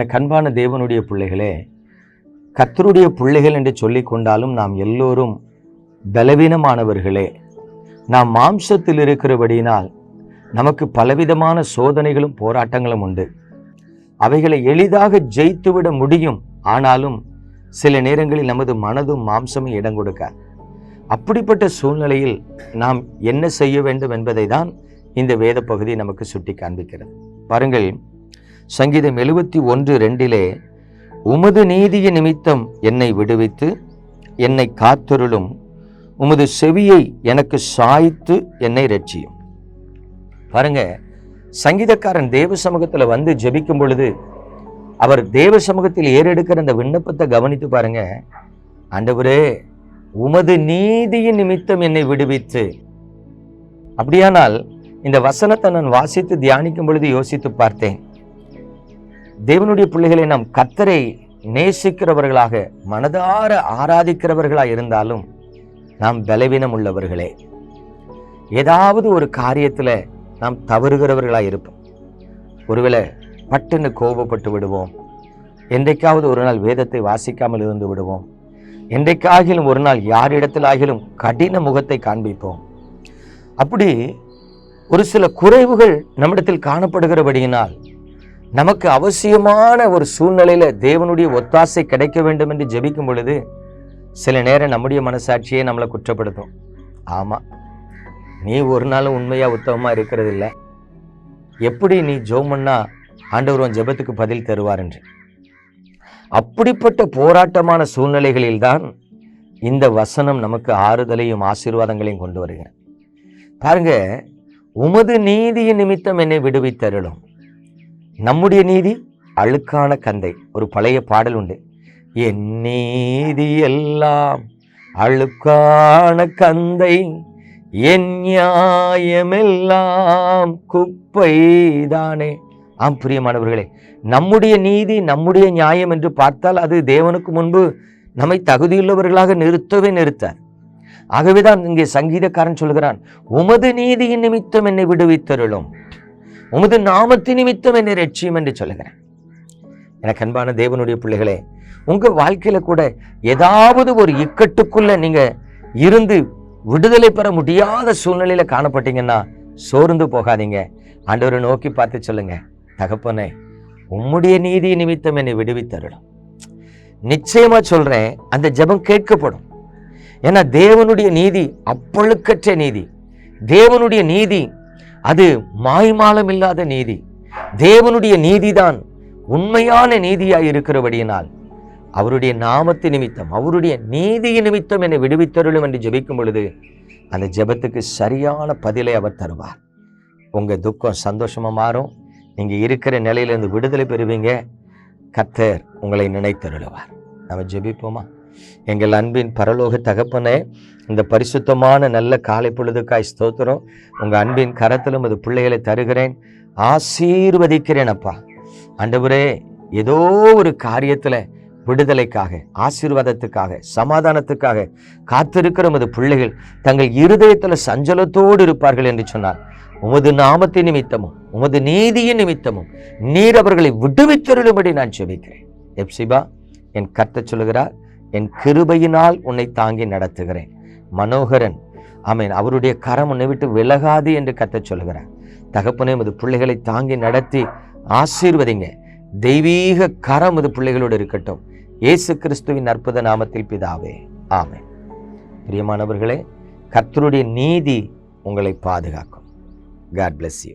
எனக்கு அன்பான தேவனுடைய பிள்ளைகளே கத்தருடைய பிள்ளைகள் என்று சொல்லிக் கொண்டாலும் நாம் எல்லோரும் பலவீனமானவர்களே. நாம் மாம்சத்தில் இருக்கிறபடியினால் நமக்கு பலவிதமான சோதனைகளும் போராட்டங்களும் உண்டு. அவைகளை எளிதாக ஜெயித்துவிட முடியும். ஆனாலும் சில நேரங்களில் நமது மனதும் மாம்சமும் இடம் கொடுக்க. அப்படிப்பட்ட சூழ்நிலையில் நாம் என்ன செய்ய வேண்டும் என்பதை தான் இந்த வேத பகுதி நமக்கு சுட்டி காண்பிக்கிறது பாருங்கள் சங்கீதம் எழுபத்தி ஒன்று ரெண்டிலே உமது நீதிய நிமித்தம் என்னை விடுவித்து என்னை காத்தருளும். உமது செவியை எனக்கு சாய்த்து என்னை ரட்சியும் பாருங்க சங்கீதக்காரன் தேவ சமூகத்தில் வந்து ஜெபிக்கும் பொழுது அவர் தேவ சமூகத்தில் ஏறெடுக்கிற அந்த விண்ணப்பத்தை கவனித்து பாருங்க. ஆண்டவரே உமது நீதியின் நிமித்தம் என்னை விடுவித்து. அப்படியானால் இந்த வசனத்தை நான் வாசித்து தியானிக்கும் பொழுது யோசித்து பார்த்தேன். தேவனுடைய பிள்ளைகளை நாம் கத்தரை நேசிக்கிறவர்களாக மனதார ஆராதிக்கிறவர்களாக இருந்தாலும் நாம் பலவீனம் உள்ளவர்களே. ஏதாவது ஒரு காரியத்தில் நாம் தவறுகிறவர்களாக இருப்போம். ஒருவேளை பட்டுன்னு கோபப்பட்டு விடுவோம். என்றைக்காவது ஒரு நாள் வேதத்தை வாசிக்காமல் இருந்து விடுவோம். என்றைக்காகிலும் ஒரு நாள் யாரிடத்திலாகிலும் கடின முகத்தை காண்பிப்போம். அப்படி ஒரு சில குறைவுகள் நம்மிடத்தில் காணப்படுகிறபடியினால் நமக்கு அவசியமான ஒரு சூழ்நிலையில் தேவனுடைய ஒத்தாசை கிடைக்க வேண்டும் என்று ஜெபிக்கும் பொழுது சில நேரம் நம்முடைய மனசாட்சியே நம்மளை குற்றப்படுத்தும். ஆமாம் நீ ஒரு நாளும் உண்மையாக உத்தமமாக இருக்கிறது இல்லை எப்படி நீ ஜோமன்னா ஆண்டவர் உன் ஜெபத்துக்கு பதில் தருவார் என்று. அப்படிப்பட்ட போராட்டமான சூழ்நிலைகளில்தான் இந்த வசனம் நமக்கு ஆறுதலையும் ஆசீர்வாதங்களையும் கொண்டு வருகிறேன் பாருங்க உமது நீதியின் நிமித்தம் என்னை விடுவித்தருளும். நம்முடைய நீதி அழுக்கான கந்தை. ஒரு பழைய பாடல் உண்டு. என் நீதி எல்லாம் அழுக்கான கந்தை. என் நியாயமெல்லாம் குப்பைதானே. ஆம் பிரியமானவர்களே நம்முடைய நீதி நம்முடைய நியாயம் என்று பார்த்தால் அது தேவனுக்கு முன்பு நம்மை தகுதியுள்ளவர்களாக நிறுத்தவே நிறுத்தார். ஆகவேதான் இங்கே சங்கீதக்காரன் சொல்கிறான் உமது நீதியின் நிமித்தம் என்னை விடுவித்தருளும். உமது நாமத்தின் நிமித்தம் என்னை ரட்சியும் என்று சொல்லுகிறேன் எனக்கு அன்பான தேவனுடைய பிள்ளைகளே உங்கள் வாழ்க்கையில் கூட ஏதாவது ஒரு இக்கட்டுக்குள்ள நீங்கள் இருந்து விடுதலை பெற முடியாத சூழ்நிலையில் காணப்பட்டீங்கன்னா சோர்ந்து போகாதீங்க. ஆண்டவரை நோக்கி பார்த்து சொல்லுங்க தகப்பனே உம்முடைய நீதி நிமித்தம் என்னை விடுவித்தருளும். நிச்சயமாக சொல்கிறேன் அந்த ஜெபம் கேட்கப்படும். ஏன்னா தேவனுடைய நீதி அப்பழுக்கற்ற நீதி. தேவனுடைய நீதி அது மாய்மாலம் இல்லாத நீதி. தேவனுடைய நீதிதான் உண்மையான நீதியாய் இருக்கிறபடியினால் அவருடைய நாமத்து நிமித்தம் அவருடைய நீதி நிமித்தம் என்னை விடுவித்தருளும் என்று ஜெபிக்கும் பொழுது அந்த ஜெபத்துக்கு சரியான பதிலை அவர் தருவார். உங்கள் துக்கம் சந்தோஷமாக மாறும். நீங்கள் இருக்கிற நிலையிலேருந்து விடுதலை பெறுவீங்க. கத்தர் உங்களை நினைத்தருளுவார். நம்ம ஜெபிப்போமா? எங்கள் அன்பின் பரலோக தகப்பனே இந்த பரிசுத்தமான நல்ல காலை பொழுதுக்காய் ஸ்தோத்திரம். உங்க அன்பின் கரத்திலும் அது பிள்ளைகளை தருகிறேன். ஆசீர்வதிக்கிறேன் அப்பா. அண்டவரே ஏதோ ஒரு காரியத்துல விடுதலைக்காக ஆசீர்வாதத்துக்காக சமாதானத்துக்காக காத்திருக்கிற உமது பிள்ளைகள். தங்கள் இருதயத்தில் சஞ்சலத்தோடு இருப்பார்கள் என்று சொன்னார். உமது நாமத்தின் நிமித்தமும் உமது நீதியின் நிமித்தமும் நீர் அவர்களை விடுவித்தருளும்படி நான் செபிக்கிறேன் எப்சிபா என் கர்த்த சொல்லுகிறார் என் கிருபையினால் உன்னை தாங்கி நடத்துகிறேன். மனோகரன் ஆமீன். அவருடைய கரம் உன்னை விட்டு விலகாது என்று கத்த சொல்லுகிறார் தகப்பனே மது பிள்ளைகளை தாங்கி நடத்தி ஆசீர்வதிங்க. தெய்வீக கரம் இது பிள்ளைகளோடு இருக்கட்டும். இயேசு கிறிஸ்துவின் அற்புத நாமத்தில் பிதாவே ஆமே பிரியமானவர்களே கர்த்தருடைய நீதி உங்களை பாதுகாக்கும். God bless you